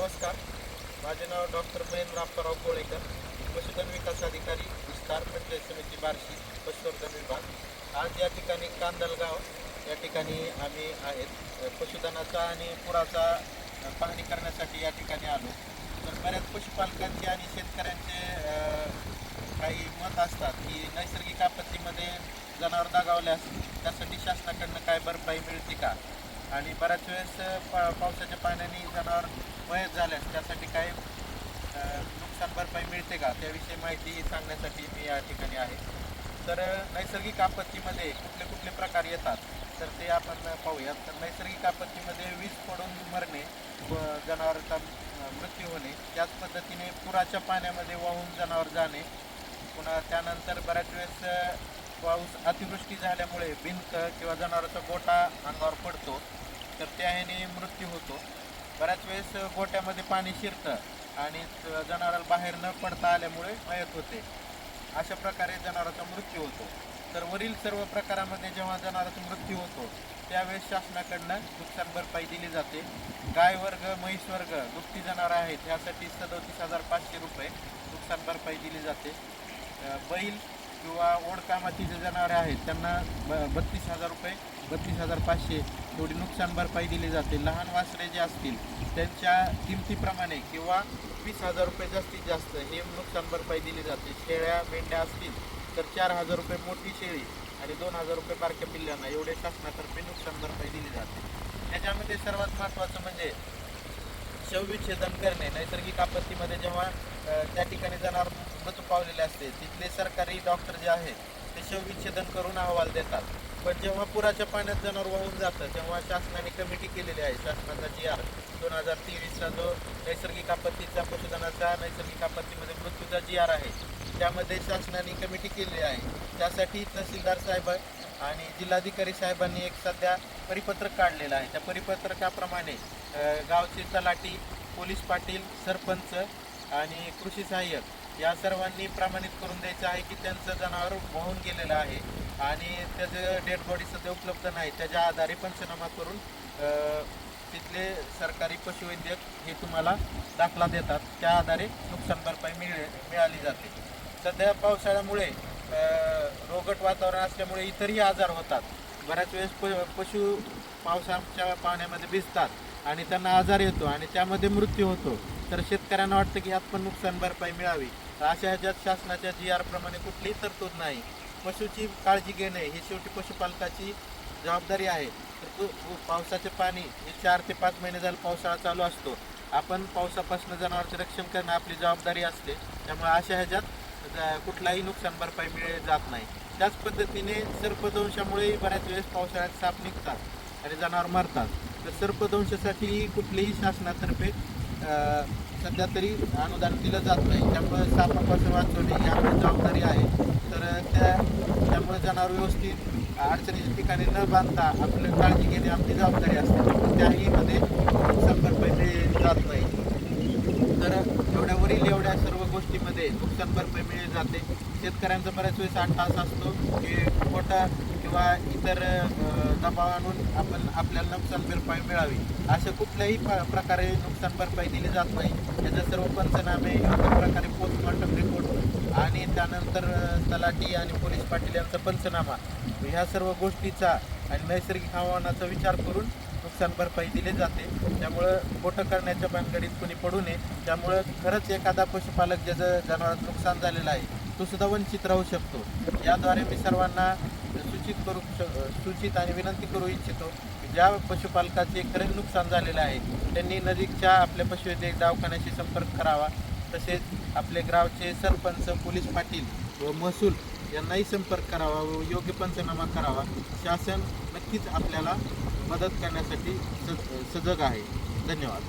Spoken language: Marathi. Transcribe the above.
नमस्कार. माझे नाव डॉक्टर महेंद्र अप्पाराव कोळेकर पशुधन विकास अधिकारी विस्तार पंचायत समिती बार्शी पशुवर्धन विभाग. आज या ठिकाणी कांदलगाव या ठिकाणी आम्ही आहेत. पशुधनाचा आणि पुराचा पाहणी करण्यासाठी या ठिकाणी आलो. तर बऱ्याच पशुपालकांचे आणि शेतकऱ्यांचे काही मत असतात की नैसर्गिक आपत्तीमध्ये जनावर दगावल्यास त्यासाठी शासनाकडनं काय भरपाई मिळते का? आणि बऱ्याच वेळेस पा पावसाच्या पाण्याने जनावर मयत झाल्यास त्यासाठी काही नुकसान भरपाई मिळते का? त्याविषयी माहिती सांगण्यासाठी मी या ठिकाणी आहे. तर नैसर्गिक आपत्तीमध्ये कुठले कुठले प्रकार येतात? तर ते आपण पाहूयात. तर नैसर्गिक आपत्तीमध्ये वीज पडून मरणे व जनावरांचा मृत्यू होणे त्याच पद्धतीने पुराच्या पाण्यामध्ये वाहून जनावर जाणे पुन्हा त्यानंतर बऱ्याच वेळेस पाऊस अतिवृष्टी झाल्यामुळे भिंत किंवा जनावराचा गोटा अंगावर पडतो तर त्या ह्याने मृत्यू होतो. बऱ्याच वेळेस गोट्यामध्ये पाणी शिरतं आणि जनावराला बाहेर न पडता आल्यामुळे मयत होते. अशा प्रकारे जनावराचा मृत्यू होतो. तर वरील सर्व प्रकारामध्ये जेव्हा जनावराचा मृत्यू होतो त्यावेळेस शासनाकडनं नुकसान भरपाई दिली जाते. गाय वर्ग म्हैस वर्ग दुभती जनावरं आहेत ह्यासाठी सदोतीस हजार पाचशे रुपये नुकसान भरपाई दिली जाते. बैल किंवा ओढकामाची जे जनावरे आहेत त्यांना ब बत्तीस हजार रुपये बत्तीस हजार पाचशे थोडी नुकसान भरपाई दिली जाते. लहान वासरे जे असतील त्यांच्या किमतीप्रमाणे किंवा वीस हजार रुपये जास्तीत जास्त हे नुकसान भरपाई दिली जाते. शेळ्या मेंढ्या असतील तर चार हजार रुपये मोठी शेळी आणि दोन हजार रुपये बारक्या पिल्ल्यांना एवढे शासनातर्फे नुकसान भरपाई दिली जाते. त्याच्यामध्ये सर्वात महत्त्वाचं म्हणजे शवविच्छेदन करणे. नैसर्गिक आपत्तीमध्ये जेव्हा त्या ठिकाणी जनावर मृत्यू पावलेले असते. तिथले सरकारी डॉक्टर जे आहेत ते शवविच्छेदन करून अहवाल देतात. पण जेव्हा पुराच्या पाण्यात जनावर वाहून जातं तेव्हा शासनाने कमिटी केलेली आहे. शासनाचा जी आर दोन हजार तेवीसचा जो नैसर्गिक आपत्तीचा पशुधनाचा नैसर्गिक आपत्तीमध्ये मृत्यूचा जी आर आहे त्यामध्ये शासनाने कमिटी केलेली आहे. त्यासाठी तहसीलदार साहेब आणि जिल्हाधिकारी साहेबांनी एक सध्या परिपत्रक काढलेलं आहे. त्या परिपत्रकाप्रमाणे गावचे तलाठी पोलीस पाटील सरपंच आणि कृषी सहाय्यक या सर्वांनी प्रमाणित करून द्यायचं आहे की त्यांचं जनावर वाहून गेलेलं आहे. आणि त्याचं डेड बॉडी सध्या उपलब्ध नाही. त्याच्या आधारे पंचनामा करून तिथले सरकारी पशुवैद्यक हे तुम्हाला दाखला देतात. त्या आधारे नुकसान भरपाई मिळे मिळाली जाते. सध्या पावसाळ्यामुळे रोगट वातावरण असल्यामुळे इतरही आजार होतात. बऱ्याच वेळेस प पशु पावसाच्या पाण्यामध्ये भिजतात. आणि त्यांना आजार येतो आणि त्यामध्ये मृत्यू होतो. तर शेतकऱ्यांना वाटतं की यात पण नुकसान भरपाई मिळावी. तर अशा ह्याच्यात शासनाच्या जी आर प्रमाणे कुठलीही तरतूद नाही. पशूची काळजी घेणे ही शेवटी पशुपालकाची जबाबदारी आहे. तर पावसाचे पाणी हे चार ते पाच महिने झालं पावसाळा चालू असतो. आपण पावसापासून जनावरांचे रक्षण करणं आपली जबाबदारी असते. त्यामुळे अशा ह्याच्यात कुठलाही नुकसान भरपाई मिळेल जात नाही. त्याच पद्धतीने सर्पदंशामुळेही बऱ्याच वेळेस पावसाळ्यात साप निघतात आणि जनावर मरतात. तर सर्पदंशासाठी कुठलीही शासनातर्फे सध्या तरी अनुदान दिलं जात नाही. त्यामुळे सापापासून वाचवणे ही आपली जबाबदारी आहे. तर त्या त्यामुळे जनावर व्यवस्थित अडचणीच्या ठिकाणी न बांधता आपली काळजी घेणे आपली जबाबदारी असते. त्याही मध्ये नुकसान भरपाई जात नाही. तर एवढ्यावरील एवढ्या सर्व गोष्टीमध्ये नुकसान भरपाई मिळली जाते. शेतकऱ्यांचा बऱ्याच वेळेस तास असतो की मोठा किंवा इतर अ, आणून आपण आपल्याला नुकसान भरपाई मिळावी. अशा कुठल्याही प- प्रकारे नुकसान भरपाई दिली जात नाही. त्याचे सर्व पंचनामे योग्य प्रकारे पोस्टमॉर्टम रिपोर्ट आणि त्यानंतर तलाठी आणि पोलीस पाटील यांचा पंचनामा. ह्या सर्व गोष्टीचा आणि नैसर्गिक हवामानाचा विचार करून नुकसान भरपाई दिली जाते. त्यामुळं खोटं करण्याच्या भानगडीत कोणी पडू नये. त्यामुळं खरंच एखादा पशुपालक ज्याचं जनावरात नुकसान झालेलं आहे तो सुद्धा वंचित राहू शकतो. याद्वारे मी सर्वांना सूचित करू सूचित आणि विनंती करू इच्छितो की ज्या पशुपालकाचे खरे नुकसान झालेलं आहे त्यांनी नजीकच्या आपल्या पशुवैद्यक दवाखान्याशी संपर्क करावा. तसेच आपले ग्रावचे सरपंच पोलीस पाटील व महसूल यांनाही संपर्क करावा व योग्य पंचनामा करावा. शासन नक्कीच आपल्याला मदत करण्यासाठी सज सजग आहे. धन्यवाद.